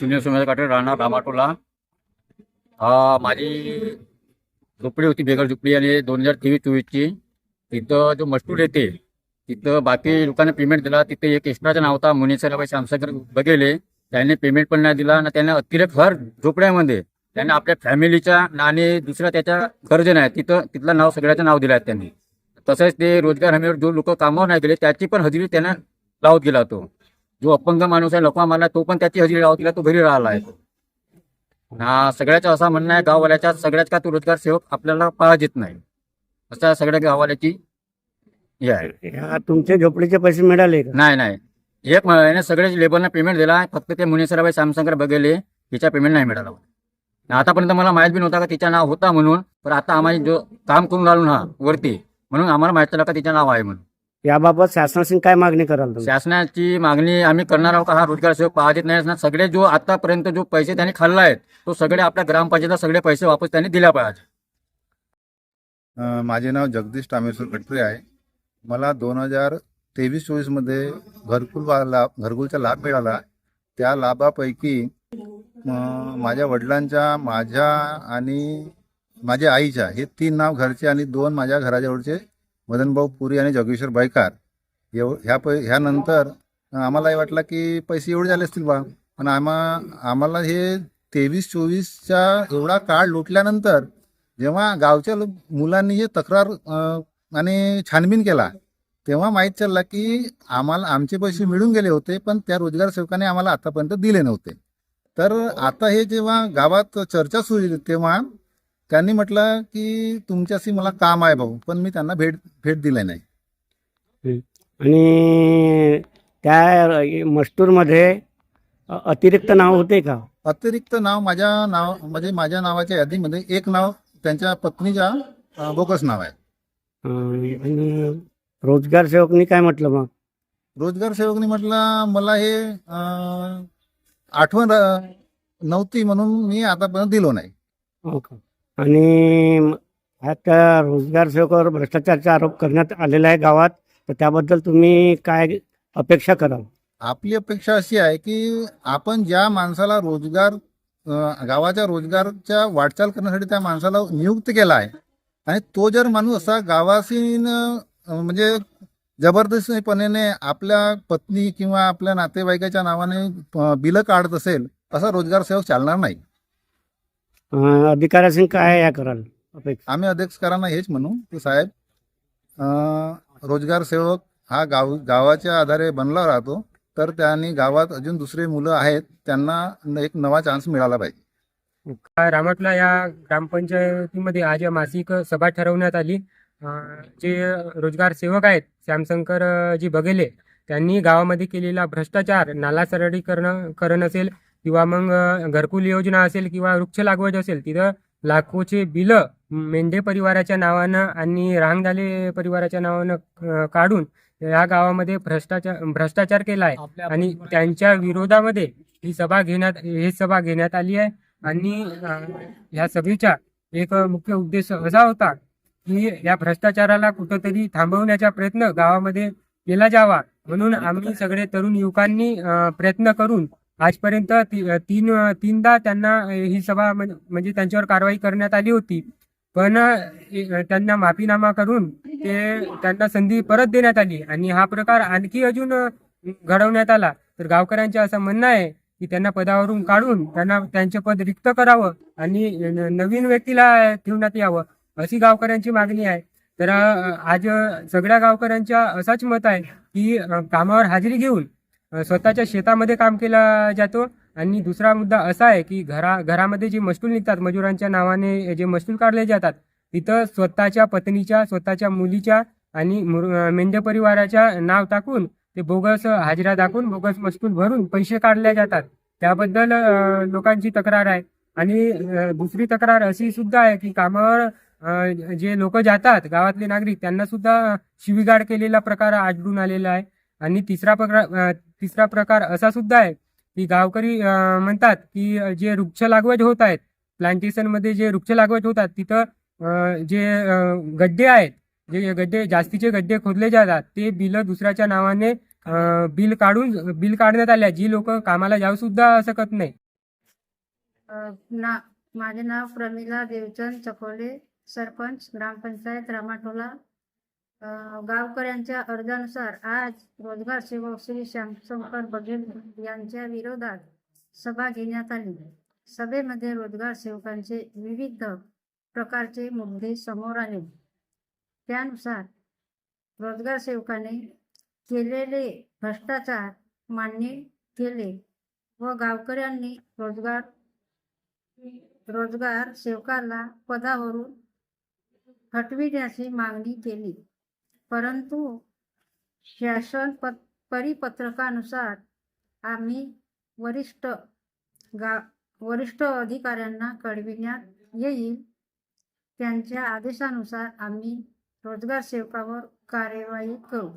सुनील सुमेश काटे राहणार रामाटोला हा माझी झोपडी होती बेगर झोपडी आणि दोन हजार तेवीस चोवीसची. तिथं जो मजकूर येते तिथं बाकी लोकांना पेमेंट दिला. तिथे एक एक्स्ट्राचा नाव होता मुनीसराबाई श्यामसागर बघेले. त्याने पेमेंट पण नाही दिला आणि त्यांना अतिरेक हर झोपड्यामध्ये. त्यांनी आपल्या फॅमिलीच्या आणि दुसऱ्या त्याच्या गरज नाही तिथं तिथलं नाव सगळ्याचं नाव दिलं आहे त्यांनी. तसंच ते रोजगार हमीवर जो लोक कामावर नाही गेले त्याची पण हजेरी त्यांना लावत गेला तो जो अपंग माणूस आहे लकवा मारला तो पण त्याची हजेरी लावत गेला तो घरी राहिला आहे हा सगळ्याचं असं म्हणणं आहे गाववाल्याच्या सगळ्याच का तो रोजगार सेवक आपल्याला येत नाही. असं सगळ्या गाववाल्याची हे आहे. तुमच्या झोपडीचे पैसे मिळाले का? नाही नाही. एक महिन्याने सगळ्याच लेबरना पेमेंट दिला फक्त ते मुनेसराबाई सॅमसंगर बघेले तिचा पेमेंट नाही मिळाला. आतापर्यंत मला माहीत बी नव्हता का तिचा नाव होता म्हणून पण आता आम्हाला जो काम करून राहिलो ना वरती म्हणून आम्हाला माहीत झालं का तिचं नाव आहे म्हणून. याबाबत शासनाशी काय मागणी कराल तुम्ही? शासनाची मागणी आम्ही करणार आहोत का? हा रोजगार सेवक पाहत नाही. ना सगळे जो आतापर्यंत जो पैसे त्यांनी खाल्ला आहेत तो सगळे आपल्या ग्रामपंचायतला सगळे पैसे वापस त्यांनी दिल्या पाहिजे. अ, माझे नाव जगदीश तामेश्वर खटरे आहे. मला दोन हजार तेवीस चोवीसमध्ये घरकुल वा- लाभ घरकुलचा लाभ मिळाला. त्या लाभापैकी अ, माझ्या वडिलांच्या माझ्या आणि माझ्या आईच्या हे तीन नाव घरचे आणि दोन माझ्या घराजवळचे मदनभाऊ पुरी आणि जोगेश्वर बायकार एव ह्या पै ह्यानंतर आम्हालाही वाटलं की पैसे एवढे झाले असतील बा. पण आम्हा आम्हाला हे तेवीस चोवीसच्या एवढा काळ लुटल्यानंतर जेव्हा गावच्या मुलांनी हे तक्रार आणि छानबीन केला तेव्हा माहीत चालला की आम्हाला आमचे पैसे मिळून गेले होते पण त्या रोजगार सेवकाने आम्हाला आतापर्यंत दिले नव्हते. तर आता हे जेव्हा गावात चर्चा सुरू तेव्हा त्यांनी म्हटलं की तुमच्याशी मला काम आहे भाऊ पण मी त्यांना भेट भेट दिली नाही. आणि त्या मस्तूरमध्ये अतिरिक्त नाव होते का? अतिरिक्त नाव माझ्या नाव म्हणजे माझ्या नावाच्या यादीमध्ये एक नाव त्यांच्या पत्नीच्या बोगस नाव आहे. आणि रोजगार सेवकनी काय म्हटलं मग? रोजगार सेवकने म्हटलं मला हे आठवण नव्हती म्हणून मी आतापर्यंत दिलो नाही. हो आणि आता रोजगार सेवकावर भ्रष्टाचाराचा आरोप करण्यात आलेला आहे गावात तर त्याबद्दल तुम्ही काय अपेक्षा कराल? आपली अपेक्षा अशी आहे की आपण ज्या माणसाला रोजगार अं, गावाच्या रोजगारच्या वाटचाल करण्यासाठी त्या माणसाला नियुक्त केला आहे आणि तो जर माणूस असा गावाशी न- म्हणजे जबरदस्तीपणे आपल्या पत्नी किंवा आपल्या नातेवाईकाच्या नावाने अं, बिलं काढत असेल असा रोजगार सेवक चालणार नाही. अं, अधिकाऱ्याशी काय या कराल? अपेक्षा? आम्ही अध्यक्षकारांना हेच म्हणू की साहेब अं, रोजगार सेवक हा गाव गावाच्या आधारे बनला राहतो तर त्यांनी गावात अजून दुसरे मुलं आहेत त्यांना एक नवा चान्स मिळाला पाहिजे. रामटला या ग्रामपंचायतीमध्ये आज या मासिक सभा ठरवण्यात आली. अं, जे रोजगार सेवक आहेत श्यामशंकर अं, जी बघेले त्यांनी गावामध्ये केलेला भ्रष्टाचार नाला सरळीकरण करण असेल किंवा मग घरकुल योजना असेल किंवा वृक्ष लागवड असेल तिथं लाखोचे बिलं मेंढे परिवाराच्या नावानं आणि रांगदाले परिवाराच्या नावानं काढून या गावामध्ये भ्रष्टाचार भ्रष्टाचार केला आहे आणि त्यांच्या विरोधामध्ये ही सभा घेण्यात ही सभा घेण्यात आली आहे. आणि या सभेचा एक मुख्य उद्देश असा होता की या भ्रष्टाचाराला कुठंतरी थांबवण्याचा प्रयत्न गावामध्ये केला जावा म्हणून आम्ही सगळे तरुण युवकांनी प्रयत्न करून आजपर्यंत ती- तीन तीनदा त्यांना ही सभा म्हणजे त्यांच्यावर कारवाई करण्यात आली होती. पण त्यांना माफीनामा करून ते त्यांना संधी परत देण्यात आली आणि हा प्रकार आणखी अजून घडवण्यात आला. तर गावकऱ्यांचं असं म्हणणं आहे की त्यांना पदावरून काढून त्यांना त्यांचे पद रिक्त करावं आणि नवीन व्यक्तीला ठेवण्यात यावं अशी गावकऱ्यांची मागणी आहे. तर आज सगळ्या गावकऱ्यांच्या असाच मत आहे की कामावर हजेरी घेऊन स्वतःच्या शेतामध्ये काम केला जातो. आणि दुसरा मुद्दा असा आहे की घरा घरामध्ये जे मशूल निघतात मजुरांच्या नावाने जे मशूल काढले जातात तिथं स्वतःच्या पत्नीच्या स्वतःच्या मुलीच्या आणि मुर- मेंढे परिवाराच्या नाव टाकून ते बोगस हाजिरा दाखवून बोगस मजकूर भरून पैसे काढले जातात. त्याबद्दल लोकांची तक्रार आहे. आणि दुसरी तक्रार अशी सुद्धा आहे की कामावर जे लोक जातात गावातले नागरिक त्यांना सुद्धा शिविगाड केलेला प्रकार आढळून आलेला आहे. आणि तिसरा प्रकार तिसरा प्रकार असा सुद्धा आहे की गावकरी म्हणतात की जे वृक्ष लागवड होत आहेत प्लांटेशनमध्ये जे वृक्ष लागवड होतात तिथं जे गड्डे आहेत जे गड्डे जास्तीचे गड्डे खोदले जातात ते बिल दुसऱ्याच्या नावाने बिल काढून बिल काढण्यात आल्या जी लोक कामाला जाऊ सुद्धा शकत नाही. ना माझे नाव प्रमिला देवचंद चकोले सरपंच ग्रामपंचायत रामाटोला गावकऱ्यांच्या अर्जानुसार आज रोजगार सेवक श्री श्यामशंकर बघेल यांच्या विरोधात सभा घेण्यात आली. सभेमध्ये रोजगार सेवकांचे विविध प्रकारचे मुद्दे समोर आले. त्यानुसार रोजगार सेवकाने केलेले भ्रष्टाचार मान्य केले व गावकऱ्यांनी रोजगार रोजगार सेवकाला पदावरून हटविण्याची मागणी केली. परंतु शासन प परिपत्रकानुसार आम्ही वरिष्ठ गा वरिष्ठ अधिकाऱ्यांना कळविण्यात येईल. त्यांच्या आदेशानुसार आम्ही रोजगार सेवकावर कार्यवाही करू.